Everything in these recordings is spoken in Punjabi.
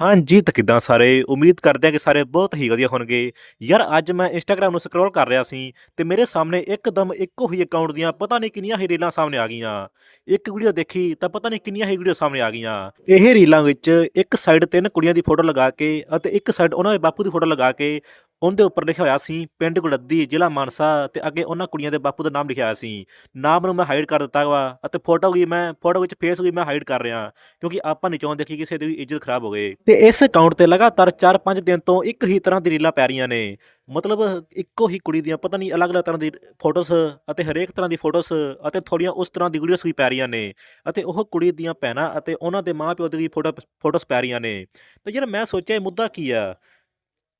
ਹਾਂਜੀ, ਤਾਂ ਕਿੱਦਾਂ ਸਾਰੇ? ਉਮੀਦ ਕਰਦੇ ਹਾਂ ਕਿ ਸਾਰੇ ਬਹੁਤ ਹੀ ਵਧੀਆ ਹੋਣਗੇ। ਯਾਰ, ਅੱਜ ਮੈਂ ਇੰਸਟਾਗ੍ਰਾਮ ਨੂੰ ਸਕਰੋਲ ਕਰ ਰਿਹਾ ਸੀ ਤੇ ਮੇਰੇ ਸਾਹਮਣੇ ਇੱਕਦਮ ਇੱਕੋ ਹੀ ਅਕਾਊਂਟ ਦੀਆਂ ਪਤਾ ਨਹੀਂ ਕਿੰਨੀਆਂ ਹੀ ਰੀਲਾਂ ਸਾਹਮਣੇ ਆ ਗਈਆਂ। ਇੱਕ ਵੀਡੀਓ ਦੇਖੀ ਤਾਂ ਪਤਾ ਨਹੀਂ ਕਿੰਨੀਆਂ ਹੀ ਵੀਡੀਓ ਸਾਹਮਣੇ ਆ ਗਈਆਂ। ਇਹ ਰੀਲਾਂ ਵਿੱਚ ਇੱਕ ਸਾਈਡ ਤਿੰਨ ਕੁੜੀਆਂ ਦੀ ਫੋਟੋ ਲਗਾ ਕੇ ਅਤੇ ਇੱਕ ਸਾਈਡ ਉਹਨਾਂ ਦੇ ਬਾਪੂ ਦੀ ਫੋਟੋ ਲਗਾ ਕੇ ਉਹਦੇ ਉੱਪਰ ਲਿਖਿਆ ਹੋਇਆ ਸੀ, ਪਿੰਡ ਗੁਲੱਦੀ ਜ਼ਿਲ੍ਹਾ ਮਾਨਸਾ ਤੇ ਅੱਗੇ ਉਹਨਾਂ ਕੁੜੀਆਂ ਦੇ ਬਾਪੂ ਦਾ ਨਾਮ ਲਿਖਿਆ ਹੋਇਆ ਸੀ। ਨਾਮ ਨੂੰ ਮੈਂ ਹਾਈਡ ਕਰ ਦਿੱਤਾ ਵਾ ਅਤੇ ਫੋਟੋ ਵੀ ਮੈਂ ਫੋਟੋ ਵਿੱਚ ਫੇਸ ਵੀ ਮੈਂ ਹਾਈਡ ਕਰ ਰਿਹਾ ਕਿਉਂਕਿ ਆਪਾਂ ਨਹੀਂ ਚਾਹੁੰਦੇ ਕਿ ਕਿਸੇ ਦੀ ਵੀ ਇੱਜ਼ਤ ਖਰਾਬ ਹੋਵੇ। ਤੇ ਇਸ ਅਕਾਊਂਟ ਤੇ ਲਗਾਤਾਰ 4-5 ਦਿਨ ਤੋਂ ਇੱਕ ਹੀ ਤਰ੍ਹਾਂ ਦੀ ਰੀਲਾਂ ਪੈ ਰਹੀਆਂ ਨੇ। ਮਤਲਬ ਇੱਕੋ ਹੀ ਕੁੜੀ ਦੀਆਂ ਪਤਾ ਨਹੀਂ ਅਲੱਗ-ਅਲੱਗ ਤਰ੍ਹਾਂ ਦੀ ਫੋਟੋਸ ਅਤੇ ਹਰੇਕ ਤਰ੍ਹਾਂ ਦੀ ਫੋਟੋਸ ਅਤੇ ਥੋੜੀਆਂ ਉਸ ਤਰ੍ਹਾਂ ਦੀ ਵੀਡੀਓਸ ਵੀ ਪੈ ਰਹੀਆਂ ਨੇ ਅਤੇ ਉਹ ਕੁੜੀ ਦੀਆਂ ਭੈਣਾਂ ਅਤੇ ਉਹਨਾਂ ਦੇ ਮਾਂ-ਪਿਓ ਦੀ ਫੋਟੋ ਫੋਟੋਸ ਪੈ ਰਹੀਆਂ ਨੇ। ਤੇ ਯਾਰ ਮੈਂ ਸੋਚਿਆ ਇਹ ਮੁੱਦਾ ਕੀ ਆ?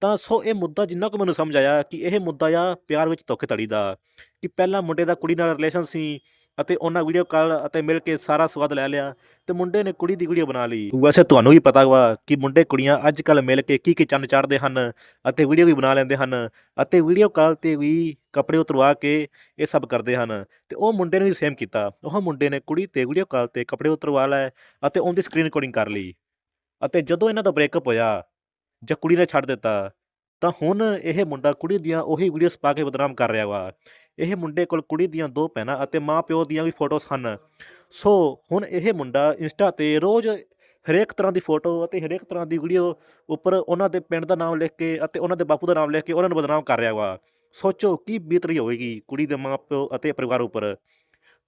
ਤਾਂ ਸੋ ਇਹ ਮੁੱਦਾ ਜਿੰਨਾ ਕੁ ਮੈਨੂੰ ਸਮਝ ਆਇਆ ਕਿ ਇਹ ਮੁੱਦਾ ਆ ਪਿਆਰ ਵਿੱਚ ਧੋਖੇਧੜੀ ਦਾ, ਕਿ ਪਹਿਲਾਂ ਮੁੰਡੇ ਦਾ ਕੁੜੀ ਨਾਲ ਰਿਲੇਸ਼ਨ ਸੀ ਅਤੇ ਉਹਨਾਂ ਵੀਡੀਓ ਕਾਲ ਅਤੇ ਮਿਲ ਕੇ ਸਾਰਾ ਸਵਾਦ ਲੈ ਲਿਆ ਤੇ ਮੁੰਡੇ ਨੇ ਕੁੜੀ ਦੀ ਵੀਡੀਓ ਬਣਾ ਲਈ। ਵੈਸੇ ਤੁਹਾਨੂੰ ਵੀ ਪਤਾ ਵਾ ਕਿ ਮੁੰਡੇ ਕੁੜੀਆਂ ਅੱਜ ਕੱਲ ਮਿਲ ਕੇ ਕੀ ਕੀ ਚੰਨ ਚੜ੍ਹਦੇ ਹਨ ਅਤੇ ਵੀਡੀਓ ਵੀ ਬਣਾ ਲੈਂਦੇ ਹਨ ਅਤੇ ਵੀਡੀਓ ਕਾਲ ਤੇ ਵੀ ਕੱਪੜੇ ਉਤਰਵਾ ਕੇ ਇਹ ਸਭ ਕਰਦੇ ਹਨ ਤੇ ਉਹ ਮੁੰਡੇ ਨੇ ਵੀ ਸੇਮ ਕੀਤਾ। ਉਹ ਮੁੰਡੇ ਨੇ ਕੁੜੀ ਤੇ ਵੀਡੀਓ ਕਾਲ ਤੇ ਕੱਪੜੇ ਉਤਰਵਾ ਲਏ ਅਤੇ ਉਹਦੀ ਸਕਰੀਨ ਰਿਕਾਰਡਿੰਗ ਕਰ ਲਈ। ਅਤੇ ਜਦੋਂ ਇਹਨਾਂ ਦਾ ਬ੍ਰੇਕਅਪ ਹੋਇਆ ਜਾਂ ਕੁੜੀ ਨੇ ਛੱਡ ਦਿੱਤਾ ਤਾਂ ਹੁਣ ਇਹ ਮੁੰਡਾ ਕੁੜੀ ਦੀਆਂ ਉਹੀ ਵੀਡੀਓਜ਼ ਪਾ ਕੇ ਬਦਨਾਮ ਕਰ ਰਿਹਾ ਵਾ। ਇਹ ਮੁੰਡੇ ਕੋਲ ਕੁੜੀ ਦੀਆਂ ਦੋ ਭੈਣਾਂ ਅਤੇ ਮਾਂ-ਪਿਓ ਦੀਆਂ ਵੀ ਫੋਟੋਜ਼ ਹਨ। ਸੋ ਹੁਣ ਇਹ ਮੁੰਡਾ ਇੰਸਟਾ ਤੇ ਰੋਜ਼ ਹਰੇਕ ਤਰ੍ਹਾਂ ਦੀ ਫੋਟੋ ਅਤੇ ਹਰੇਕ ਤਰ੍ਹਾਂ ਦੀ ਵੀਡੀਓ ਉੱਪਰ ਉਹਨਾਂ ਦੇ ਪਿੰਡ ਦਾ ਨਾਮ ਲਿਖ ਕੇ ਅਤੇ ਉਹਨਾਂ ਦੇ ਬਾਪੂ ਦਾ ਨਾਮ ਲਿਖ ਕੇ ਉਹਨਾਂ ਨੂੰ ਬਦਨਾਮ ਕਰ ਰਿਹਾ ਵਾ। ਸੋਚੋ ਕੀ ਬੀਤ ਰਹੀ ਹੋਵੇਗੀ ਕੁੜੀ ਦੇ ਮਾਂ-ਪਿਓ ਅਤੇ ਪਰਿਵਾਰ ਉੱਪਰ।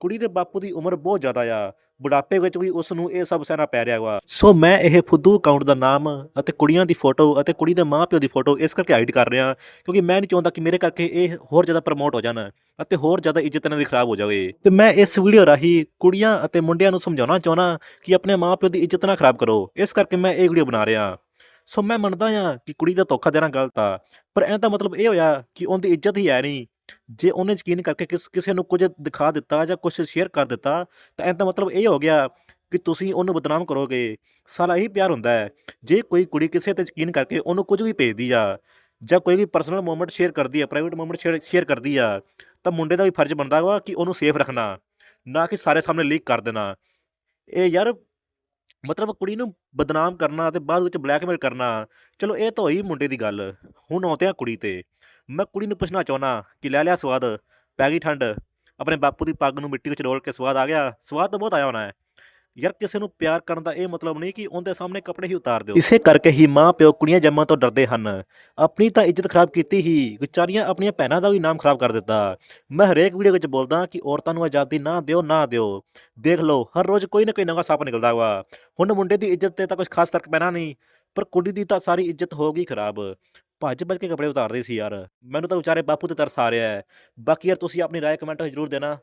ਕੁੜੀ ਦੇ ਬਾਪੂ ਦੀ ਉਮਰ ਬਹੁਤ ਜ਼ਿਆਦਾ ਆ। ਬੁਢਾਪੇ ਵਿੱਚ ਵੀ ਉਸ ਨੂੰ ਇਹ ਸਭ ਸਹਿਣਾ ਪੈ ਰਿਹਾ ਵਾ। ਸੋ ਮੈਂ ਇਹ ਫੁੱਦੂ ਅਕਾਊਂਟ ਦਾ ਨਾਮ ਅਤੇ ਕੁੜੀਆਂ ਦੀ ਫੋਟੋ ਅਤੇ ਕੁੜੀ ਦੇ ਮਾਂ-ਪਿਓ ਦੀ ਫੋਟੋ ਇਸ ਕਰਕੇ ਹਾਈਡ ਕਰ ਰਿਹਾ, ਕਿਉਂਕਿ ਮੈਂ ਨਹੀਂ ਚਾਹੁੰਦਾ ਕਿ ਮੇਰੇ ਕਰਕੇ ਇਹ ਹੋਰ ਜ਼ਿਆਦਾ ਪ੍ਰਮੋਟ ਹੋ ਜਾਣ ਅਤੇ ਹੋਰ ਜ਼ਿਆਦਾ ਇੱਜ਼ਤ ਇਹਨਾਂ ਦੀ ਖਰਾਬ ਹੋ ਜਾਵੇ। ਤੇ ਮੈਂ ਇਸ ਵੀਡੀਓ ਰਾਹੀਂ ਕੁੜੀਆਂ ਅਤੇ ਮੁੰਡਿਆਂ ਨੂੰ ਸਮਝਾਉਣਾ ਚਾਹੁੰਦਾ ਕਿ ਆਪਣੇ ਮਾਂ-ਪਿਓ ਦੀ ਇੱਜ਼ਤ ਨਾ ਖਰਾਬ ਕਰੋ। ਇਸ ਕਰਕੇ ਮੈਂ ਇਹ ਵੀਡੀਓ ਬਣਾ ਰਿਹਾ। ਸੋ ਮੈਂ ਮੰਨਦਾ ਹਾਂ ਕਿ ਕੁੜੀ ਦਾ ਧੋਖਾ ਦੇਣਾ ਗਲਤ ਆ, ਪਰ ਇਹਨਾਂ ਦਾ ਮਤਲਬ ਇਹ ਹੋਇਆ ਕਿ ਉਹਦੀ ਇੱਜ਼ਤ ਹੀ ਹੈ ਨਹੀਂ। ਜੇ ਉਹਨੇ ਯਕੀਨ ਕਰਕੇ ਕਿਸ, ਕਿਸੇ ਨੂੰ ਕੁਝ ਦਿਖਾ ਦਿੱਤਾ ਜਾਂ ਕੁਝ ਸ਼ੇਅਰ ਕਰ ਦਿੱਤਾ, ਤਾਂ ਇਹਦਾ ਮਤਲਬ ਇਹ ਹੋ ਗਿਆ ਕਿ ਤੁਸੀਂ ਉਹਨੂੰ ਬਦਨਾਮ ਕਰੋਗੇ। ਸਾਲਾ ਇਹੀ ਪਿਆਰ ਹੁੰਦਾ ਹੈ। ਜੇ ਕੋਈ ਕੁੜੀ ਕਿਸੇ ਤੇ ਯਕੀਨ ਕਰਕੇ ਉਹਨੂੰ ਕੁਝ ਵੀ ਭੇਜਦੀ ਆ ਜਾਂ ਕੋਈ ਵੀ ਪਰਸਨਲ ਮੂਮੈਂਟ ਸ਼ੇਅਰ ਕਰਦੀ ਆ ਪ੍ਰਾਈਵੇਟ ਮੂਮੈਂਟ ਸ਼ੇਅਰ ਕਰਦੀ ਆ, ਤਾਂ ਮੁੰਡੇ ਦਾ ਵੀ ਫਰਜ਼ ਬਣਦਾ ਵਾ ਕਿ ਉਹਨੂੰ ਸੇਫ ਰੱਖਣਾ, ਨਾ ਕਿ ਸਾਰੇ ਸਾਹਮਣੇ ਲੀਕ ਕਰ ਦੇਣਾ। ਇਹ ਯਾਰ ਮਤਲਬ ਕੁੜੀ ਨੂੰ ਬਦਨਾਮ ਕਰਨਾ ਤੇ ਬਾਅਦ ਵਿੱਚ ਬਲੈਕਮੇਲ ਕਰਨਾ, ਚਲੋ ਇਹ ਤਾਂ ਹੋਈ ਮੁੰਡੇ ਦੀ ਗੱਲ। ਹੁਣ ਆਉਂਦੇ ਆ ਕੁੜੀ ਤੇ। ਮੈਂ ਕੁੜੀ ਨੂੰ ਪੁੱਛਣਾ ਚਾਹੁੰਦਾ ਕਿ ਲੈ ਲਿਆ ਸਵਾਦ, ਪੈ ਗਈ ਠੰਡ। ਆਪਣੇ ਬਾਪੂ ਦੀ ਪੱਗ ਨੂੰ ਮਿੱਟੀ ਵਿੱਚ ਰੋਲ ਕੇ ਸਵਾਦ ਆ ਗਿਆ। ਸਵਾਦ ਤਾਂ ਬਹੁਤ ਆਇਆ ਹੋਣਾ ਹੈ। ਯਾਰ ਕਿਸੇ ਨੂੰ ਪਿਆਰ ਕਰਨ ਦਾ ਇਹ ਮਤਲਬ ਨਹੀਂ ਕਿ ਉਹਦੇ ਸਾਹਮਣੇ ਕੱਪੜੇ ਹੀ ਉਤਾਰ ਦਿਓ। ਇਸੇ ਕਰਕੇ ਹੀ ਮਾਂ ਪਿਓ ਕੁੜੀਆਂ ਜੰਮਣ ਤੋਂ ਡਰਦੇ ਹਨ। ਆਪਣੀ ਤਾਂ ਇੱਜ਼ਤ ਖਰਾਬ ਕੀਤੀ ਹੀ, ਵਿਚਾਰੀਆਂ ਆਪਣੀਆਂ ਭੈਣਾਂ ਦਾ ਵੀ ਨਾਮ ਖਰਾਬ ਕਰ ਦਿੱਤਾ। ਮੈਂ ਹਰੇਕ ਵੀਡੀਓ ਵਿੱਚ ਬੋਲਦਾ ਕਿ ਔਰਤਾਂ ਨੂੰ ਆਜ਼ਾਦੀ ਨਾ ਦਿਓ ਨਾ ਦਿਓ। ਦੇਖ ਲਓ, ਹਰ ਰੋਜ਼ ਕੋਈ ਨਾ ਕੋਈ ਨਵਾਂ ਸਾਪ ਨਿਕਲਦਾ ਵਾ। ਹੁਣ ਮੁੰਡੇ ਦੀ ਇੱਜ਼ਤ ਤੇ ਤਾਂ ਕੁਝ ਖਾਸ ਫ਼ਰਕ ਪੈਣਾ ਨਹੀਂ, ਪਰ ਕੁੜੀ ਦੀ ਤਾਂ ਸਾਰੀ ਇੱਜ਼ਤ ਹੋ ਗਈ ਖਰਾਬ। ਭੱਜ ਭੱਜ ਕੇ ਕੱਪੜੇ ਉਤਾਰਦੇ ਸੀ ਯਾਰ। ਮੈਨੂੰ ਤਾਂ ਵਿਚਾਰੇ ਬਾਪੂ ਤੇ ਤਰਸ ਆ ਰਿਹਾ ਹੈ। ਬਾਕੀ ਯਾਰ ਤੁਸੀਂ ਆਪਣੀ ਰਾਏ ਕਮੈਂਟ ਜ਼ਰੂਰ ਦੇਣਾ।